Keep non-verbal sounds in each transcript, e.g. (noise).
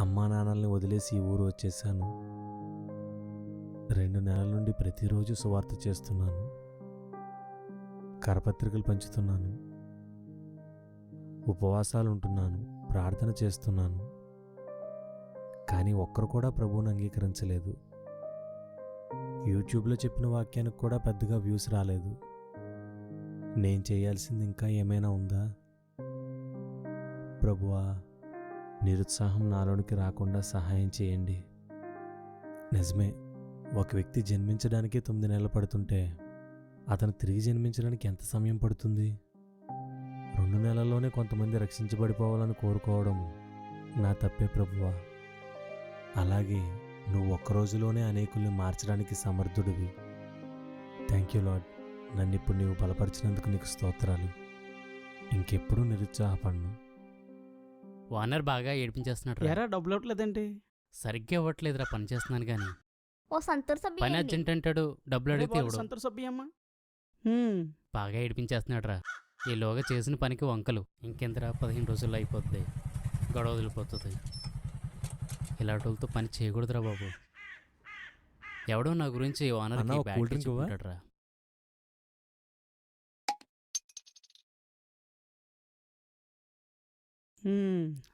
అమ్మా నాన్నల్ని వదిలేసి ఈ ఊరు వచ్చేసాను. రెండు నెలల నుండి ప్రతిరోజు సువార్త చేస్తున్నాను. కరపత్రికలు పంచుతున్నాను. ఉపవాసాలు ఉంటున్నాను ప్రార్థన చేస్తున్నాను. కానీ ఒక్కరు కూడా ప్రభువుని అంగీకరించలేదు. యూట్యూబ్లో చెప్పిన వాక్యానికి కూడా పెద్దగా వ్యూస్ రాలేదు. నేను చేయాల్సింది ఇంకా ఏమైనా ఉందా? ప్రభువా నిరుత్సాహం నాలోనికి రాకుండా సహాయం చేయండి. నిజమే ఒక వ్యక్తి జన్మించడానికి తొమ్మిది నెలలు పడుతుంటే అతను తిరిగి జన్మించడానికి ఎంత సమయం పడుతుంది? రెండు నెలల్లోనే కొంతమంది రక్షించబడిపోవాలని కోరుకోవడం నా తప్పే ప్రభువా. అలాగే నువ్వు ఒక్క రోజులోనే అనేకుల్ని మార్చడానికి సమర్థుడివి. థ్యాంక్ యూ లాడ్ నన్ను ఇప్పుడు నీవు బలపరిచినందుకు నీకు స్తోత్రాలు. ఇంకెప్పుడూ నిరుత్సాహపడను. ఓనర్ బాగా ఏడిపించేస్తున్నాడు ఎరా డబ్బులు ఇవ్వట్లేదండి సరిగ్గా ఇవ్వట్లేదురా పని చేస్తున్నాను కానీ. ఓ సంతూర్ పని సభ్యులండి అర్జెంట్ అంటాడు డబ్బులు అడిగితే ఇవ్వడు సంతూర్ సభ్యమ్మ? బాగా ఏడిపించేస్తున్నాడు రా. ఈలోగా చేసిన పనికి వంకలు. ఇంకెంతరా పదిహేను రోజుల్లో అయిపోద్ది. గొడవ వదిలిపోతుంది. ఇలాంటితో పని చేయకూడదురా బాబు. ఎవడో నా గురించి ఓనర్ అన్నా, ఒక కూల్ డ్రింక్? రా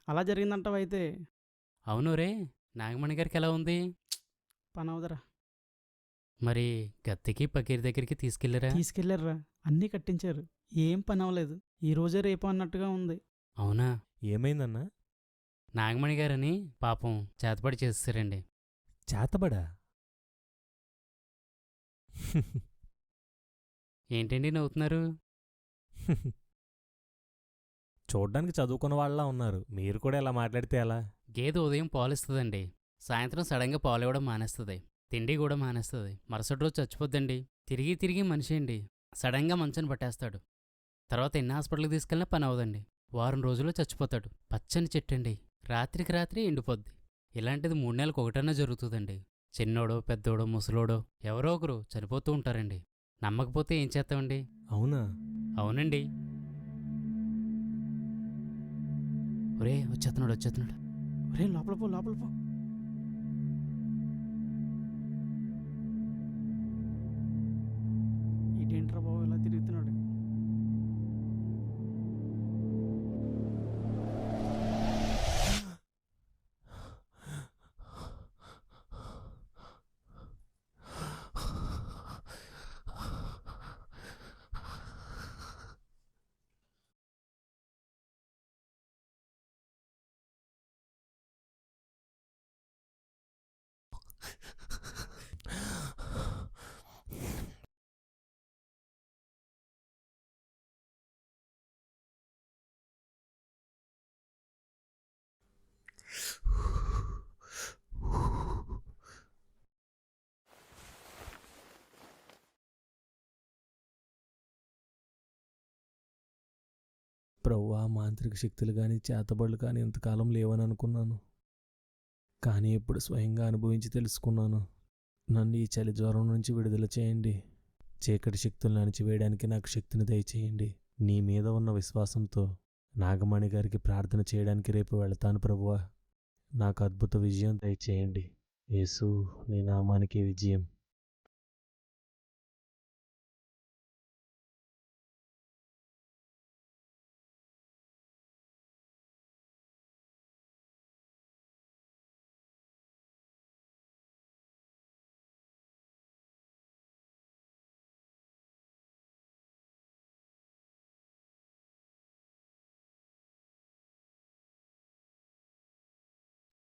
అలా జరిగిందంటావు అయితే అవును రే. నాగమణి గారికి ఎలా ఉంది? పని అవదరా మరి గత్తికి పకీర్ దగ్గరికి తీసుకెళ్ళరా? తీసుకెళ్ళారా అన్నీ కట్టించారు. ఏం పని అవ్వలేదు ఈ రోజే రేపు అన్నట్టుగా ఉంది. అవునా? ఏమైందన్నా? నాగమణి గారని పాపం చేతపడి చేసేసారండి. చేతబడా? ఏంటండి నవ్వుతున్నారు? (laughs) చూడ్డానికి చదువుకున్న వాళ్ళ ఉన్నారు. మీరు కూడా ఇలా మాట్లాడితే ఎలా? గేదె ఉదయం పాలిస్తుందండి. సాయంత్రం సడన్గా పాలు ఇవ్వడం మానేస్తుంది. తిండి కూడా మానేస్తుంది. మరుసటి రోజు చచ్చిపోద్దండి. తిరిగి తిరిగి మనిషి అండి. సడన్గా మంచాన్ని పట్టేస్తాడు. తర్వాత ఎన్ని హాస్పిటల్కి తీసుకెళ్ళినా పని అవదండి వారం రోజుల్లో చచ్చిపోతాడు. పచ్చని చెట్టు అండి రాత్రికి రాత్రి ఎండిపోద్ది. ఇలాంటిది మూడు నెలలకు ఒకటన్నా జరుగుతుందండి. చిన్నోడో పెద్దోడో ముసలోడో ఎవరో ఒకరు చనిపోతూ ఉంటారండి. నమ్మకపోతే ఏం చేస్తామండి? అవునా? అవునండి. ఒరే వచ్చేస్తున్నాడు వచ్చేస్తున్నాడు. ఒరే లోపల పో లోపల పో. ప్రవ్వా మాంత్రిక శక్తులు కానీ చేతబడులు కానీ ఇంతకాలం లేవని అనుకున్నాను కానీ ఇప్పుడు స్వయంగా అనుభవించి తెలుసుకున్నాను. నన్ను ఈ చలి జ్వరం నుంచి విడుదల చేయండి. చీకటి శక్తులను అణిచివేయడానికి నాకు శక్తిని దయచేయండి. నీ మీద ఉన్న విశ్వాసంతో నాగమణి గారికి ప్రార్థన చేయడానికి రేపు వెళతాను ప్రభువా నాకు అద్భుత విజయం దయచేయండి. యేసు నీ నామానికి విజయం.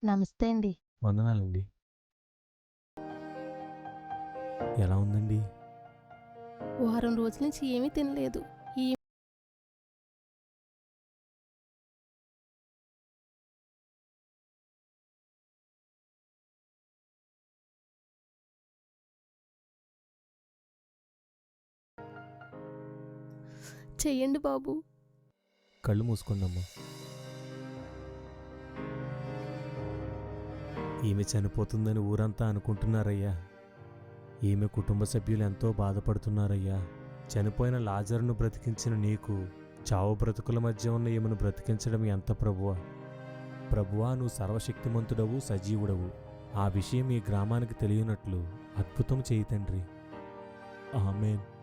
నమస్తే అండి. వందనాలండి. ఎలా ఉందండి? వారం రోజుల నుంచి ఏమీ తినలేదు. ఈ చెయ్యండి బాబు. కళ్ళు మూసుకోండమ్మా ఈమె చనిపోతుందని ఊరంతా అనుకుంటున్నారయ్యా. ఈమె కుటుంబ సభ్యులు ఎంతో బాధపడుతున్నారయ్యా. చనిపోయిన లాజర్ను బ్రతికించిన నీకు చావు బ్రతుకుల మధ్య ఉన్న ఈమెను బ్రతికించడం ఎంత ప్రభువా? ప్రభువా నువ్వు సర్వశక్తిమంతుడవు సజీవుడవు. ఆ విషయం ఈ గ్రామానికి తెలియనట్లు అద్భుతం చేయి తండ్రి. ఆమెన్.